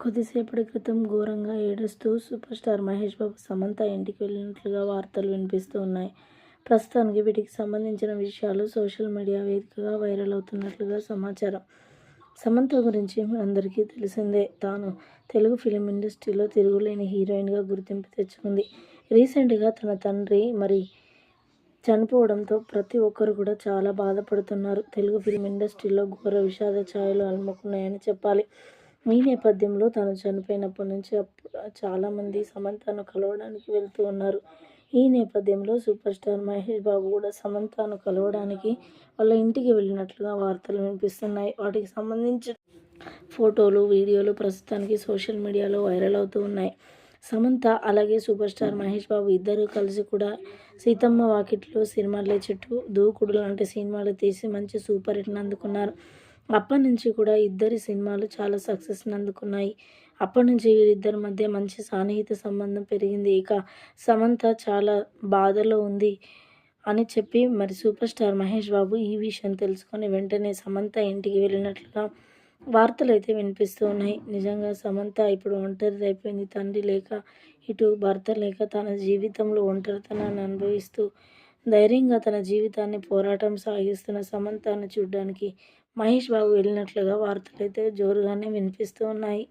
కొద్దిసేపటి క్రితం ఘోరంగా ఏడుస్తూ సూపర్ స్టార్ మహేష్ బాబు సమంత ఇంటికి వెళ్ళినట్లుగా వార్తలు వినిపిస్తూ ఉన్నాయి. ప్రస్తుతానికి వీటికి సంబంధించిన విషయాలు సోషల్ మీడియా వేదికగా వైరల్ అవుతున్నట్లుగా సమాచారం. సమంత గురించి అందరికీ తెలిసిందే. తాను తెలుగు ఫిలిం ఇండస్ట్రీలో తిరుగులేని హీరోయిన్గా గుర్తింపు తెచ్చుకుంది. రీసెంట్గా తన తండ్రి మరి చనిపోవడంతో ప్రతి ఒక్కరు కూడా చాలా బాధపడుతున్నారు. తెలుగు ఫిలిం ఇండస్ట్రీలో ఘోర విషాద ఛాయలు అలుముకున్నాయని చెప్పాలి. ఈ నేపథ్యంలో తను చనిపోయినప్పటి నుంచి చాలామంది సమంతను కలవడానికి వెళ్తూ ఉన్నారు. ఈ నేపథ్యంలో సూపర్ స్టార్ మహేష్ బాబు కూడా సమంతను కలవడానికి వాళ్ళ ఇంటికి వెళ్ళినట్లుగా వార్తలు వినిపిస్తున్నాయి. వాటికి సంబంధించిన ఫోటోలు వీడియోలు ప్రస్తుతానికి సోషల్ మీడియాలో వైరల్ అవుతూ ఉన్నాయి. సమంత అలాగే సూపర్ స్టార్ మహేష్ బాబు ఇద్దరు కలిసి కూడా సీతమ్మ వాకిట్లో సినిమాలే చుట్టూ దూకుడు లాంటి సినిమాలు తీసి మంచి సూపర్ హిట్ని అందుకున్నారు. అప్పటి నుంచి కూడా ఇద్దరి సినిమాలు చాలా సక్సెస్ని అందుకున్నాయి అప్పటి నుంచి వీరిద్దరి మధ్య మంచి సాన్నిహిత సంబంధం పెరిగింది. ఇక సమంత చాలా బాధలో ఉంది అని చెప్పి మరి సూపర్ స్టార్ మహేష్ బాబు ఈ విషయం తెలుసుకొని వెంటనే సమంత ఇంటికి వెళ్ళినట్లుగా వార్తలు అయితే వినిపిస్తూ ఉన్నాయి. నిజంగా సమంత ఇప్పుడు ఒంటరి అయిపోయింది. తండ్రి లేక ఇటు భర్త లేక తన జీవితంలో ఒంటరితనాన్ని అనుభవిస్తూ ధైర్యంగా తన జీవితాన్ని పోరాటం సాగిస్తున్న సమంతాన్ని చూడడానికి మహేష్ బాబు వెళ్ళినట్లుగా వార్తలు అయితే జోరుగానే వినిపిస్తూ ఉన్నాయి.